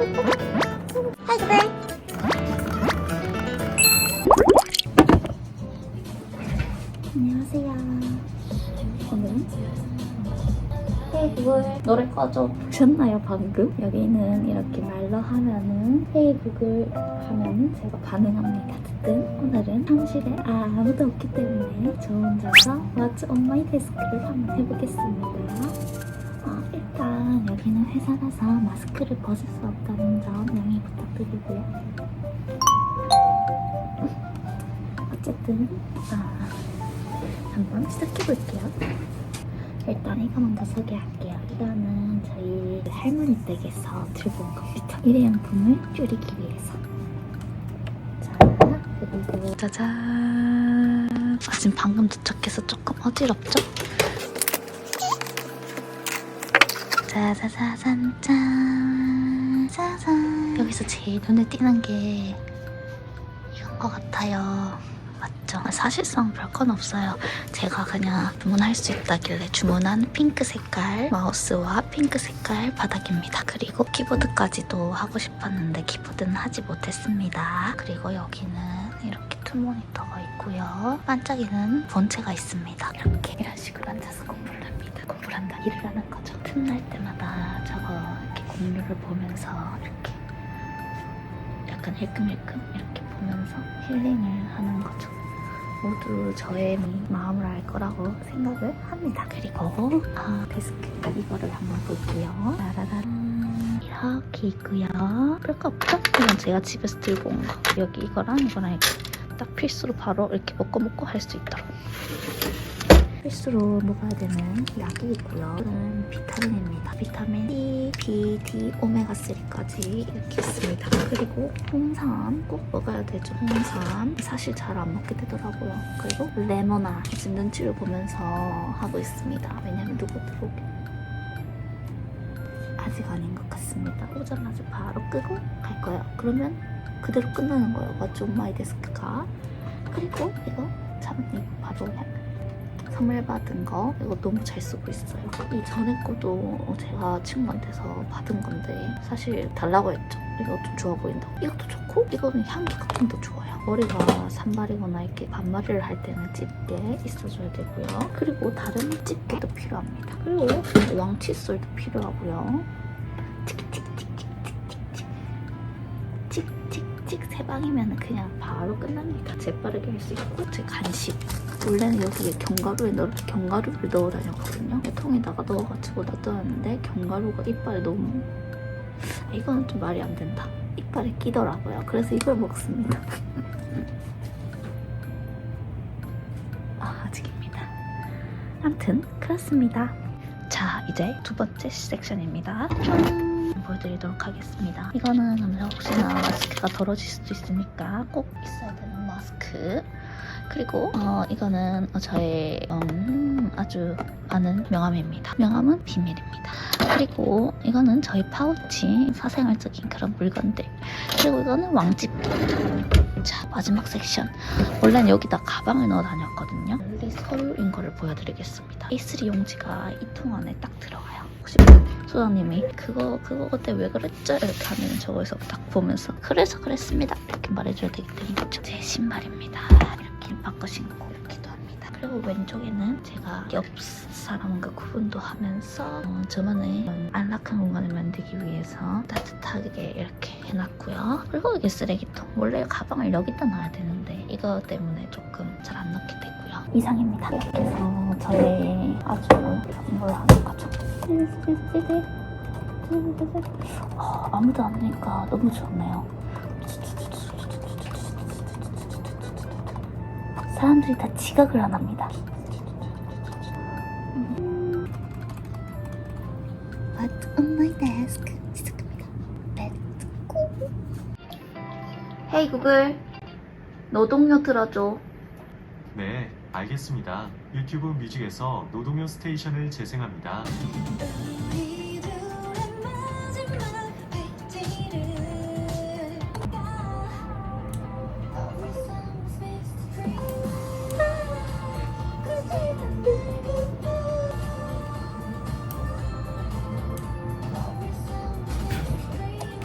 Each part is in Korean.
안녕하세요. 노래 꺼줘 보셨나요 방금? 여기는 이렇게 말로 하면은 구글 하면은 제가 반응합니다. 어쨌든 오늘은 사무실에 아무도 없기 때문에 저 혼자서 What's on my desk를 한번 해보겠습니다. 어, 일단 여기는 회사라서 마스크를 벗을 수 없다는 점 양해 부탁드리고요. 어쨌든 아, 한번 시작해볼게요. 일단 이거 먼저 소개할게요. 이거는 저희 할머니 댁에서 들고 온 컴퓨터 일회용품을 줄이기 위해서. 자, 그리고 짜잔. 아, 지금 방금 도착해서 조금 어지럽죠? 짜자자잔 짠 짜잔 여기서 제일 눈에 띄는 게 이건 것 같아요. 맞죠? 사실상 별건 없어요. 제가 그냥 주문할 수 있다길래 주문한 핑크 색깔 마우스와 핑크 색깔 바닥입니다. 그리고 키보드까지도 하고 싶었는데 키보드는 하지 못했습니다. 그리고 여기는 이렇게 툴 모니터가 있고요. 반짝이는 본체가 있습니다. 이렇게 이런 식으로 앉아서 공부를 합니다. 공부를 한다, 일을 하는 거죠. 틈날 때마다 저거 이렇게 공유를 보면서 이렇게 약간 힐끔힐끔 이렇게 보면서 힐링을 하는 거죠. 모두 저의 마음을 알 거라고 생각을 합니다. 그리고 아, 데스크 이거를 한번 볼게요. 라라란 이렇게 있고요. 별거 없죠? 이건 제가 집에서 들고 온 거. 여기 이거랑 이거랑 이렇게 딱 필수로 바로 이렇게 먹고 먹고 할 수 있도록. 필수로 먹어야 되는 약이 있고요. 이건 비타민입니다. 비타민 C, B, D, 오메가3까지 이렇게 있습니다. 그리고 홍삼 꼭 먹어야 되죠. 홍삼 사실 잘 안 먹게 되더라고요. 그리고 레모나 지금 눈치를 보면서 하고 있습니다. 왜냐면 누구 들어오게 아직 아닌 것 같습니다. 오자마자 바로 끄고 갈 거예요. 그러면 그대로 끝나는 거예요. On my desk가. 그리고 이거 참 이거 바로 선물 받은 거 이거 너무 잘 쓰고 있어요. 이 전에 거도 제가 친구한테서 받은 건데 사실 달라고 했죠. 좀 좋아 보인다고. 이것도 좋고 이거는 향기가 좀 더 좋아요. 머리가 산발이거나 이렇게 반말이를 할 때는 집게 있어줘야 되고요. 그리고 다른 집게도 필요합니다. 그리고 왕칫솔도 필요하고요. 틱틱틱 세 방이면 그냥 바로 끝납니다. 재빠르게 할 수 있고 제 간식 원래는 여기에 견과류에 넣, 견과류를 넣어 다녔거든요. 통에다가 넣어가지고 놔뒀는데 견과류가 이빨에 너무 아, 이거는 좀 말이 안 된다. 이빨에 끼더라고요. 그래서 이걸 먹습니다. 아, 아직입니다. 아무튼 그렇습니다. 자, 이제 두 번째 섹션입니다. 짠! 보여드리도록 하겠습니다. 이거는 혹시나 마스크가 더러질 수도 있으니까 꼭 있어야 되는 마스크. 그리고 어, 이거는 저의 음, 아주 아는 명함입니다. 명함은 비밀입니다. 그리고 이거는 저희 파우치 사생활적인 그런 물건들. 그리고 이거는 왕집게. 자 마지막 섹션. 원래는 여기다 가방을 넣어 다녔거든요. 원래 서류인 거를 보여드리겠습니다. A3 용지가 이 통 안에 딱 들어가요. 혹시 소장님이 그거 그거 그때 왜 그랬죠? 이렇게 하면 저거에서 딱 보면서 그래서 그랬습니다. 이렇게 말해줘야 되기 때문에 제 신발입니다. 바꿔 신고 이렇게도 합니다. 그리고 왼쪽에는 제가 옆 사람과 구분도 하면서 어, 저만의 안락한 공간을 만들기 위해서 따뜻하게 이렇게 해놨고요. 그리고 이게 쓰레기통. 원래 가방을 여기다 놔야 되는데 이거 때문에 조금 잘 안 넣게 되고요. 이상입니다. 이렇게 해서 저의 아주 좋은 걸 하는 거죠. 어, 아무도 안 오니까 너무 좋네요. 사람들이 다 지각을 안 합니다. What's on my desk? 시작합니다. Let's go. 헤이 구글, 노동요 틀어줘. 네, 알겠습니다. 유튜브 뮤직에서 노동요 스테이션을 재생합니다.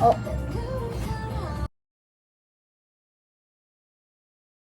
어